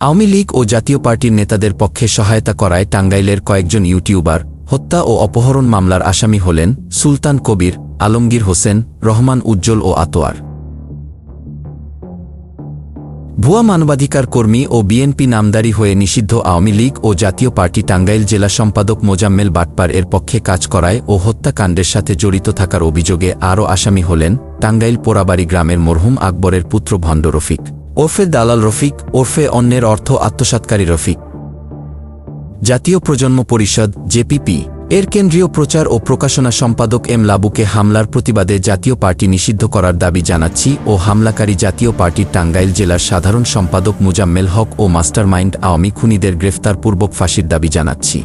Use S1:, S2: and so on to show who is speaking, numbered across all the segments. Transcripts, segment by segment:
S1: আওয়ামী লীগ ও জাতীয় পার্টির নেতাদের পক্ষে সহায়তা করায় টাঙ্গাইলের কয়েকজন ইউটিউবার হত্যা ও অপহরণ মামলার আসামি হলেন সুলতান কবির, আলমগীর হোসেন, রহমান উজ্জ্বল ও আতোয়ার। ভুয়া মানবাধিকার কর্মী ও বিএনপি নামদারি হয়ে নিষিদ্ধ আওয়ামী লীগ ও জাতীয় পার্টি টাঙ্গাইল জেলা সম্পাদক মোজাম্মেল বাটপার এর পক্ষে কাজ করায় ও হত্যাকাণ্ডের সাথে জড়িত থাকার অভিযোগে আরও আসামি হলেন টাঙ্গাইল পোড়াবাড়ি গ্রামের মরহুম আকবরের পুত্র ভণ্ড রফিক। ওরফে দালাল রফিক, ওরফে অন্যের অর্থ আত্মসাৎকারী রফিক। জাতীয় প্রজন্ম পরিষদ, জেপিপি, এর কেন্দ্রীয় প্রচার ও প্রকাশনা সম্পাদক এম লাবুকে হামলার প্রতিবাদে জাতীয় পার্টি নিষিদ্ধ করার দাবি জানাচ্ছি ও হামলাকারী জাতীয় পার্টির টাঙ্গাইল জেলার সাধারণ সম্পাদক মুজাম্মেল হক ও মাস্টারমাইন্ড আওয়ামী খুনিদের গ্রেফতারপূর্বক ফাঁসির দাবি জানাচ্ছি।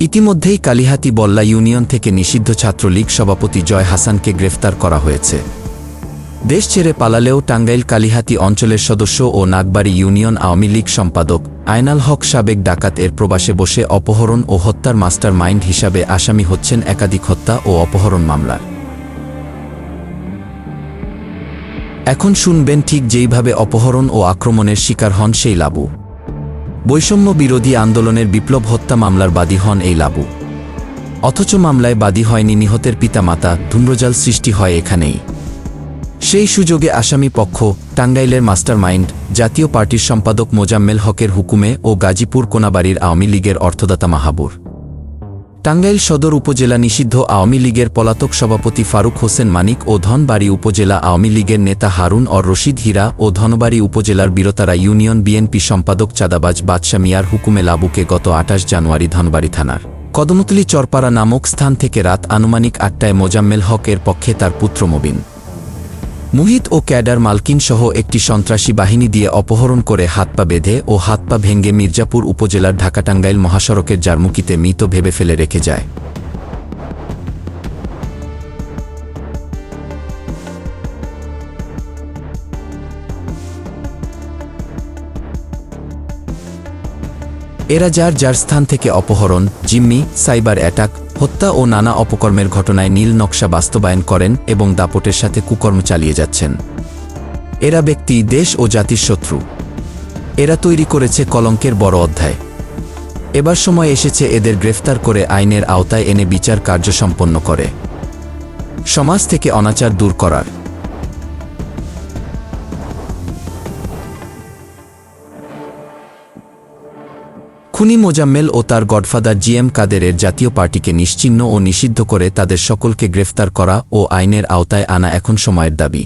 S1: ইতিমধ্যেই কালিহাতি বল্লা ইউনিয়ন থেকে নিষিদ্ধ ছাত্রলীগ সভাপতি জয় হাসানকে গ্রেফতার করা হয়েছে। দেশ ছেড়ে পালালেও টাঙ্গাইল কালিহাতি অঞ্চলের সদস্য ও নাগবাড়ি ইউনিয়ন আওয়ামী লীগ সম্পাদক আয়নাল হক সাবেক ডাকাত এর প্রবাসে বসে অপহরণ ও হত্যার মাস্টার মাইন্ড হিসাবে আসামি হচ্ছেন একাধিক হত্যা ও অপহরণ মামলার। এখন শুনবেন ঠিক যেইভাবে অপহরণ ও আক্রমণের শিকার হন সেই লাবু। বৈষম্য বিরোধী আন্দোলনের বিপ্লব হত্যা মামলার বাদী হন এই লাবু। অথচ মামলায় বাদী হয়নি নিহতের পিতামাতা, ধুম্রজাল সৃষ্টি হয় এখানেই। সেই সুযোগে আসামি পক্ষ, টাঙ্গাইলের মাস্টারমাইন্ড, জাতীয় পার্টির সম্পাদক মোজাম্মেল হকের হুকুমে ও গাজীপুর কোনাবাড়ির আওয়ামী লীগের অর্থদাতা মাহাবুর। টাঙ্গাইল সদর উপজেলা নিষিদ্ধ আওয়ামী লীগের পলাতক সভাপতি ফারুক হোসেন মানিক ও ধনবাড়ি উপজেলা আওয়ামী লীগের নেতা হারুন অর রশিদ হীরা ও ধনবাড়ি উপজেলার বীরতারা ইউনিয়ন বিএনপি সম্পাদক চাঁদাবাজ বাদশা মিয়ার হুকুমে লাবুকে গত আঠাশ জানুয়ারি ধনবাড়ি থানার কদমতলি চরপাড়া নামক স্থান থেকে রাত আনুমানিক আটটায় মোজাম্মেল হকের পক্ষে তার পুত্র মবিন। মুহিত ও ক্যাডার মালকিন সহ একটি সন্ত্রাসী বাহিনী দিয়ে অপহরণ করে হাত পা বেঁধে ও হাত পা ভেঙ্গে মির্জাপুর উপজেলার ঢাকাটাঙ্গাইল মহাসড়কের জারমুকিতে মৃত ভেবে ফেলে রেখে যায়। এরা যার যার স্থান থেকে অপহরণ, জিম্মি, সাইবার অ্যাটাক হত্যা ও নানা অপকর্মের ঘটনায় নীল নকশা বাস্তবায়ন করেন এবং দাপটের সাথে কুকর্ম চালিয়ে যাচ্ছেন। এরা ব্যক্তি, দেশ ও জাতির শত্রু। এরা তৈরি করেছে কলঙ্কের বড় অধ্যায়। এবার সময় এসেছে এদের গ্রেফতার করে আইনের আওতায় এনে বিচার কার্য সম্পন্ন করে। সমাজ থেকে অনাচার দূর করার। খুনি মোজাম্মেল ও তার গডফাদার জিএম কাদেরের জাতীয় পার্টিকে নিশ্চিহ্ন ও নিষিদ্ধ করে তাদের সকলকে গ্রেফতার করা ও আইনের আওতায় আনা এখন সময়ের দাবি।